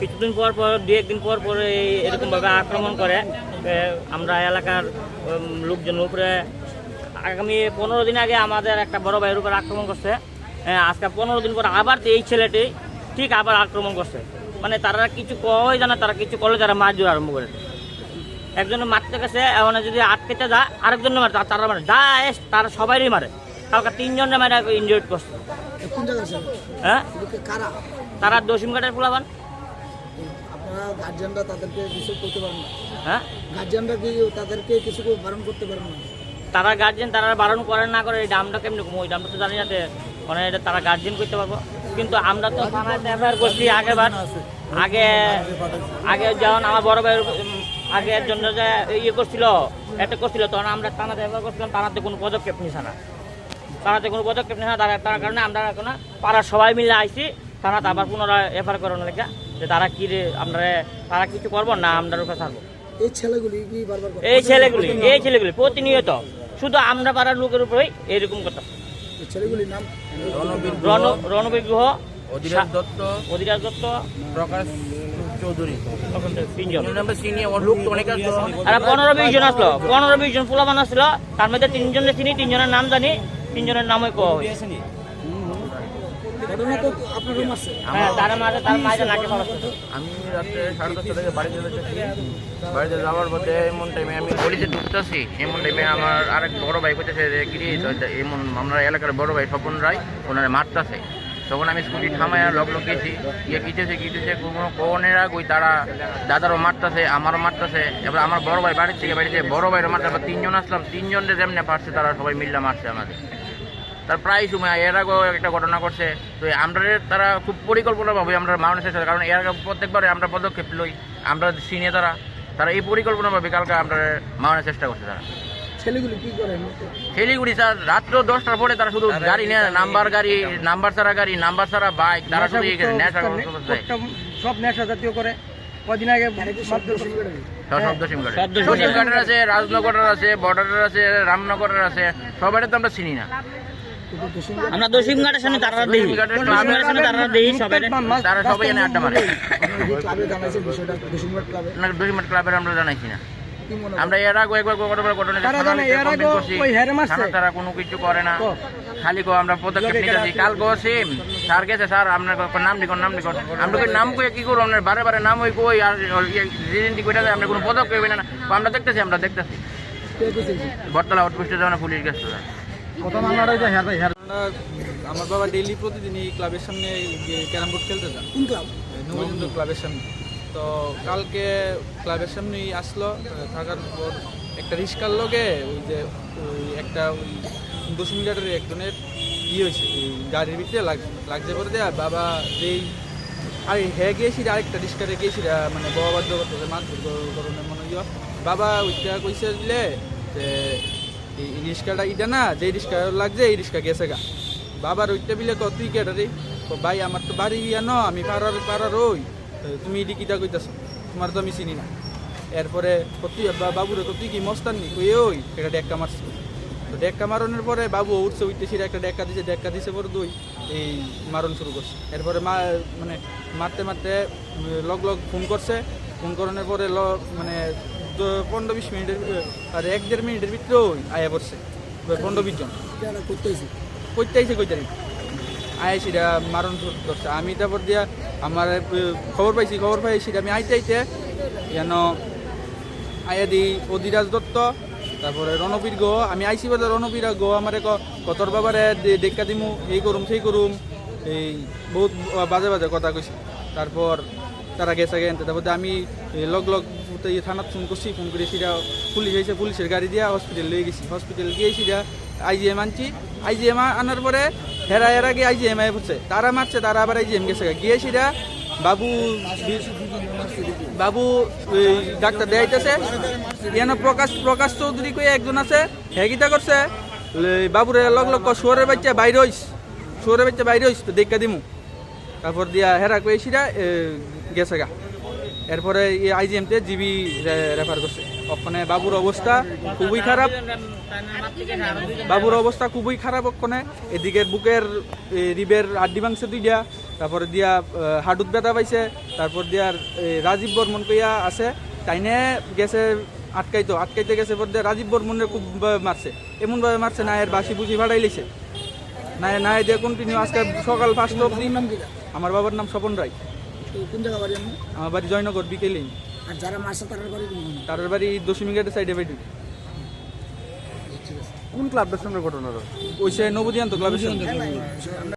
কিছুদিন পর পর দু একদিন পর পর এই এরকমভাবে আক্রমণ করে। আমরা এলাকার উম, লোকজনের উপরে আগামী পনেরো দিন আগে আমাদের একটা বড় ভাইয়ের উপর আক্রমণ করছে। আজকে পনেরো দিন পর আবার এই ছেলেটি ঠিক আবার আক্রমণ করছে। মানে তারা কিছু কয় জানা তারা কিছু করলে তারা মাছ ধরে আরম্ভ করে। একজনে মারতে গেছে এখন যদি আটকেতে যায় আরেকজনে মারে তারা মারে। যা এস তারা সবাইই মারে। কাউকে তিনজনে মারে ইনজয়েড করছে। হ্যাঁ? কারা? তারা দশিমঘাটের পোলাবান আপনারা গার্জিয়ানরা তাদেরকে কিছু করতে পারেন না। হ্যাঁ? গার্জিয়ানরা কি তাদেরকে কিছু বারণ করতে পারেন না? তারা গার্জেন তারা বারণ করেন না করে এই দামটা কেমনি কম? ওই দামটা তো জানি যাতে মানে এটা তারা গার্জেন করতে পারব। কিন্তু আমরা তো থানায় এফআইআর করছি আগেবার আগে আগে যেমন আমার বড় ভাইয়ের আগের জন্য যে ইয়ে করছিল এটা করছিল তখন আমরা থানাতে এফআইআর করছিলাম থানাতে কোনো পদক্ষেপ নিছে না। থানাতে কোনো পদক্ষেপ নিছে না তার তার কারণে আমরা এখন পাড়ার সবাই মিলে আইছি। থানাতে আবার পুনরায় এফআইআর করানো লেখা যে তারা কি রে আমরা তারা কিছু করব না আমরা উপরে ছাড়বো? এই ছেলেগুলি কি বারবার করে? এই ছেলেগুলি এই ছেলেগুলি প্রতিনিয়ত। শুধু আমরা পাড়ার লোকের উপরেই এরকম কথা। ছেলেগুলির নাম? রণবীর রণ রণবীর গ্রহ অধিরাজ দত্ত অধিরাজ দত্ত প্রকাশ চৌধুরী। তিনজন। আমরা চিনি ওর লোক তো অনেক আছে। আর পনেরো বিশ জন আসলো পনেরো বিশ জন পোলাবান আসলো তার মধ্যে তিনজনের চিনি তিনজনের নাম জানি তিনজনের নামই কওয়া হয়েছে ঘটনা তো আপনার রুম আছে। হ্যাঁ তার মাঝে তার মাঝে নাকে ফলাচ্ছে আমি রাত্রে সাড়ে দশটা থেকে বাড়িতে যাচ্ছি বাড়িতে যাওয়ার পথে এমন টাইমে আমি গলিতে ঢুকতেছি। এমন টাইমে আমার আরেক বড় ভাই করতেছে যে কিরে এমন আমরা এলাকার বড় ভাই স্বপন রায় ওনারা মারতেছে। তখন আমি স্কুটি থামায় লগ লগ গেছি গিয়ে কিটেছে কিটেছে কোনো কোনেরা কই তারা দাদারও মারতেছে আমারও মারতেছে। এবার আমার বড় ভাই বাড়ির থেকে বাড়িতে বড় ভাইয়ের মারতে আবার তিনজন আসলাম। তিনজনের যেমনে পারছে তারা সবাই মিল্লা মারছে আমাদের। তার প্রায় সময় এর আগেও একটা ঘটনা করছে তো আমরা তারা খুব পরিকল্পনাভাবে আমরা মানুষের চেষ্টা কারণ এর আগে প্রত্যেকবারে আমরা পদক্ষেপ লই আমরা সিনিয়ে তারা তারা এই পরিকল্পনাভাবে কালকে আমরা মারানোর চেষ্টা করছে তারা। ছেলেগুলি কি করে? শিলিগুড়ি স্যার রাত্র দশটার পরে তারা শুধু গাড়ি নেয় নাম্বার গাড়ি নাম্বার ছাড়া গাড়ি নাম্বার ছাড়া বাইক তারা শুধু এই নেশা সব নেশা জাতীয় করে। কদিন আগে শব্দ সিম কার্ডের। আছে রাজনগরের আছে বর্ডারের আছে রামনগরের আছে সবাই তো আমরা চিনি না। আমরা দশিমঘাটের সামনে তারা সামনে তারা সবাই তারা সবাই এনে আড্ডা মারে। ডকুমেন্ট ক্লাবের আমরা জানাইছি না। আমরা এর আগে একবার ঘটনা ঘটনা তারা জানে, এর আগেও ওই হেরে মারছে। থানা তারা কোনো কিছু করে না। খালি কো আমরা পদক্ষেপ নিতেছি কাল গো সেম। স্যার গেছে স্যার আপনার নাম লিখুন নাম লিখুন। আমরা কই নাম কই কি করব? আপনার বারে বারে নাম ওই কই আর রিজেন্টি কইটা আমরা কোনো পদক্ষেপ না। আমরা দেখতেছি আমরা দেখতেছি। বটতলা আউটপোস্টে যখন পুলিশ গেছে আমরা আমার বাবা ডেইলি প্রতিদিন এই ক্লাবের সামনে ক্যারাম বোর্ড খেলতে যান। কোন ক্লাবের সামনে। তো কালকে ক্লাবের সামনেই আসলো থাকার পর একটা রিস্কার লগে ওই যে ওই একটা ওই দশ মিটারের একজনের ইয়ে হয়েছে ওই গাড়ির ভিতরে লাগ- লাগছে পরে দেয়া বাবা যেই আর হ্যাঁ গিয়েছি আরেকটা রিস্কারে গিয়েছি মানে বাবা বাধ্য করতেছে মারধর করণের মনে হয়। বাবা ওইটা কইছে দিলে যে এই রিস্কাটা ইটা না যে রিস্কা লাগছে এই রিস্কা গেছে গা। বাবার ওইটা বিলে কত তুই কেটা রে ভাই, আমার তো বাড়ি ইয়া ন, আমি পাড়ার পাড়ার ওই। তুমি এটি কিটা কইতাছ? তোমার তো আমি চিনি না। এরপরে কত বাবুরে তুই কি মস্তান নি? কই, ওই এটা ডেক্কা মারছি। তো ডেক্কা মারনের পরে বাবু উঠছে, উঠতে সেটা একটা ডেক্কা দিছে ডেক্কা দিছে পরে দুই, এই মারণ শুরু করছে। এরপরে মা মানে মারতে মারতে লগ লগ ফোন করছে। ফোন করানোর পরে ল মানে পনেরো বিশ মিনিটের আর এক দেড় মিনিটের ভিতরে ওই আয়া পড়ছে। পনেরো বিশ জন। কইতে আইছে কই তারিখ আয় সেটা মারণ করছে আমি তারপর দিয়া আমার খবর পাইছি খবর পাই সেটা আমি আইতে আইতে যেন আয়া দি অধিরাজ দত্ত তারপরে রণবীর গো আমি আইসি বলে রণবীর গো আমার কতর বাবারে দেখা দিমু এই করুম সেই করুম এই বহুত বাজে বাজে কথা কইছে। তারপর তারা গেছে গেন তারপর আমি লগ লগ থানাত ফোন করছি ফোন করে সেটা পুলিশ এসে পুলিশের গাড়ি দিয়া হসপিটাল লয়ে গেছি। হসপিটাল গিয়ে সেটা আইজিএম আনছি। আইজিএম আনার পরে হেরা এর আগে আইজিএম আয় পড়ছে তারা মারছে তারা আবার আইজিএম গেছে। গিয়ে। সেটা বাবু বাবু ডাক্তার দেখাইতেছে। ইয়ান প্রকাশ প্রকাশ চৌধুরী কই একজন আছে হেগিতা করছে বাবুরে লগ লগ কয়, শুয়োরের বাচ্চা বাইরে হইস শুয়োরের বাচ্চা বাইরে হইস তো দেখা দিমু। তারপর দিয়া হেরা কই সেটা গেছে গা। এরপরে আইজিএমতে জিবি রেফার করছে। ওখানে বাবুর অবস্থা খুবই খারাপ। বাবুর অবস্থা খুবই খারাপ ওখানে এদিকে বুকের রিবের আড্ডি মাংস দিয়া তারপরে দিয়া হাডুত ব্যথা পাইছে। তারপর এই, রাজীব বর্মন কইয়া আছে। তাইনে গেছে আটকাইতো। আটকাইতে গেছে পর দিয়ে রাজীব বর্মনের খুব মারছে। এমনভাবে মারছে না এর বাসি বুঝি ভাড়াই লিছে না না দিয়ে কন্টিনিউ আজকে সকাল নাম কি আমার বাবার নাম স্বপন রায়। তো কোন জায়গা বাড়ি আপনার আমার বাড়ি জয়নগর বিকেলেই আর যারা মারছে তাদের বাড়ি কোন তার বাড়ি দশমী গেটের সাইডে বাড়ি। কোন ক্লাবটার সঙ্গে ঘটনা ওই সে নবদিয়ান্ত ক্লাবের সামনে